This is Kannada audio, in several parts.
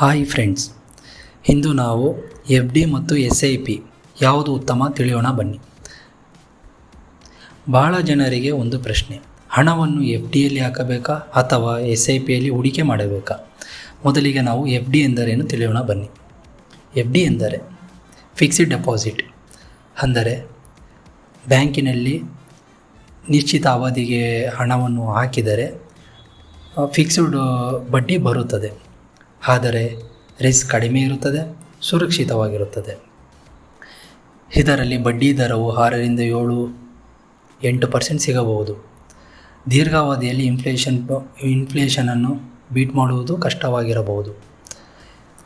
Hi friends. ಇಂದು ನಾವು ಎಫ್ ಡಿ ಮತ್ತು ಎಸ್ ಐ ಪಿ ಯಾವುದು ಉತ್ತಮ ತಿಳಿಯೋಣ ಬನ್ನಿ. ಭಾಳ ಜನರಿಗೆ ಒಂದು ಪ್ರಶ್ನೆ. ಹಣವನ್ನು ಎಫ್ ಡಿಯಲ್ಲಿ ಹಾಕಬೇಕಾ ಅಥವಾ ಎಸ್ ಐ ಪಿಯಲ್ಲಿ ಹೂಡಿಕೆ ಮಾಡಬೇಕಾ? ಮೊದಲಿಗೆ ನಾವು ಎಫ್ ಡಿ ಎಂದರೇನು ತಿಳಿಯೋಣ ಬನ್ನಿ. ಎಫ್ ಡಿ ಎಂದರೆ ಫಿಕ್ಸ್ಡ್ ಡೆಪಾಸಿಟ್ ಅಂದರೆ ಬ್ಯಾಂಕಿನಲ್ಲಿ ನಿಶ್ಚಿತ ಅವಧಿಗೆ ಹಣವನ್ನು ಹಾಕಿದರೆ ಫಿಕ್ಸ್ಡ್ ಬಡ್ಡಿ ಬರುತ್ತದೆ. ಆದರೆ ರಿಸ್ಕ್ ಕಡಿಮೆ ಇರುತ್ತದೆ, ಸುರಕ್ಷಿತವಾಗಿರುತ್ತದೆ. ಇದರಲ್ಲಿ ಬಡ್ಡಿ ದರವು ಆರರಿಂದ ಏಳು ಎಂಟು ಪರ್ಸೆಂಟ್ ಸಿಗಬಹುದು. ದೀರ್ಘಾವಧಿಯಲ್ಲಿ ಇನ್ಫ್ಲೇಷನ್ ಇನ್ಫ್ಲೇಷನನ್ನು ಬೀಟ್ ಮಾಡುವುದು ಕಷ್ಟವಾಗಿರಬಹುದು.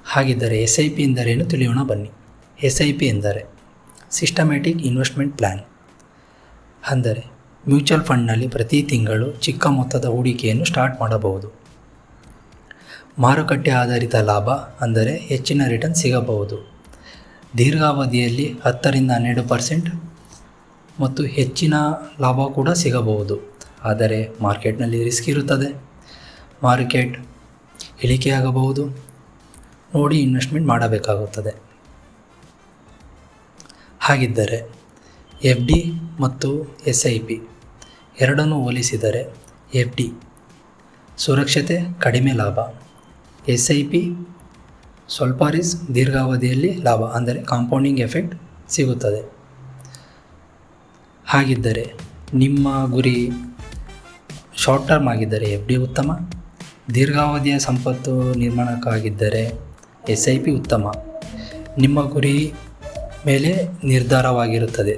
ಹಾಗಿದ್ದರೆ ಎಸ್ ಐ ಪಿ ಎಂದರೇನು ತಿಳಿಯೋಣ ಬನ್ನಿ. ಎಸ್ ಐ ಪಿ ಎಂದರೆ ಸಿಸ್ಟಮ್ಯಾಟಿಕ್ ಇನ್ವೆಸ್ಟ್ಮೆಂಟ್ ಪ್ಲ್ಯಾನ್ ಅಂದರೆ ಮ್ಯೂಚುವಲ್ ಫಂಡ್ನಲ್ಲಿ ಪ್ರತಿ ತಿಂಗಳು ಚಿಕ್ಕ ಮೊತ್ತದ ಹೂಡಿಕೆಯನ್ನು ಸ್ಟಾರ್ಟ್ ಮಾಡಬಹುದು. ಮಾರುಕಟ್ಟೆ ಆಧಾರಿತ ಲಾಭ ಅಂದರೆ ಹೆಚ್ಚಿನ ರಿಟರ್ನ್ ಸಿಗಬಹುದು. ದೀರ್ಘಾವಧಿಯಲ್ಲಿ ಹತ್ತರಿಂದ ಹನ್ನೆರಡು ಪರ್ಸೆಂಟ್ ಮತ್ತು ಹೆಚ್ಚಿನ ಲಾಭ ಕೂಡ ಸಿಗಬಹುದು. ಆದರೆ ಮಾರ್ಕೆಟ್ನಲ್ಲಿ ರಿಸ್ಕ್ ಇರುತ್ತದೆ. ಮಾರ್ಕೆಟ್ ಇಳಿಕೆಯಾಗಬಹುದು. ನೋಡಿ ಇನ್ವೆಸ್ಟ್ಮೆಂಟ್ ಮಾಡಬೇಕಾಗುತ್ತದೆ. ಹಾಗಿದ್ದರೆ ಎಫ್ ಡಿ ಮತ್ತು ಎಸ್ ಐ ಪಿ ಎರಡನ್ನೂ ಹೋಲಿಸಿದರೆ ಎಫ್ ಡಿ ಸುರಕ್ಷತೆ ಕಡಿಮೆ ಲಾಭ. ಎಸ್ ಐ ಪಿ ಸ್ವಲ್ಪ ರಿಸ್ ದೀರ್ಘಾವಧಿಯಲ್ಲಿ ಲಾಭ, ಅಂದರೆ ಕಾಂಪೌಂಡಿಂಗ್ ಎಫೆಕ್ಟ್ ಸಿಗುತ್ತದೆ. ಹಾಗಿದ್ದರೆ ನಿಮ್ಮ ಗುರಿ ಶಾರ್ಟ್ ಟರ್ಮ್ ಆಗಿದ್ದರೆ ಎಫ್ ಡಿ ಉತ್ತಮ, ದೀರ್ಘಾವಧಿಯ ಸಂಪತ್ತು ನಿರ್ಮಾಣಕ್ಕಾಗಿದ್ದರೆ ಎಸ್ ಐ ಪಿ ಉತ್ತಮ. ನಿಮ್ಮ ಗುರಿ ಮೇಲೆ ನಿರ್ಧಾರವಾಗಿರುತ್ತದೆ.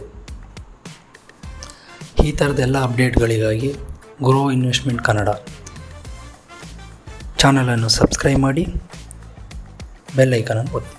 ಈ ಥರದ್ದೆಲ್ಲ ಅಪ್ಡೇಟ್ಗಳಿಗಾಗಿ ಗ್ರೋ ಇನ್ವೆಸ್ಟ್ಮೆಂಟ್ ಕನ್ನಡ ಚಾನಲನ್ನು ಸಬ್ಸ್ಕ್ರೈಬ್ ಮಾಡಿ ಬೆಲ್ ಐಕನನ್ನು ಒತ್ತಿ.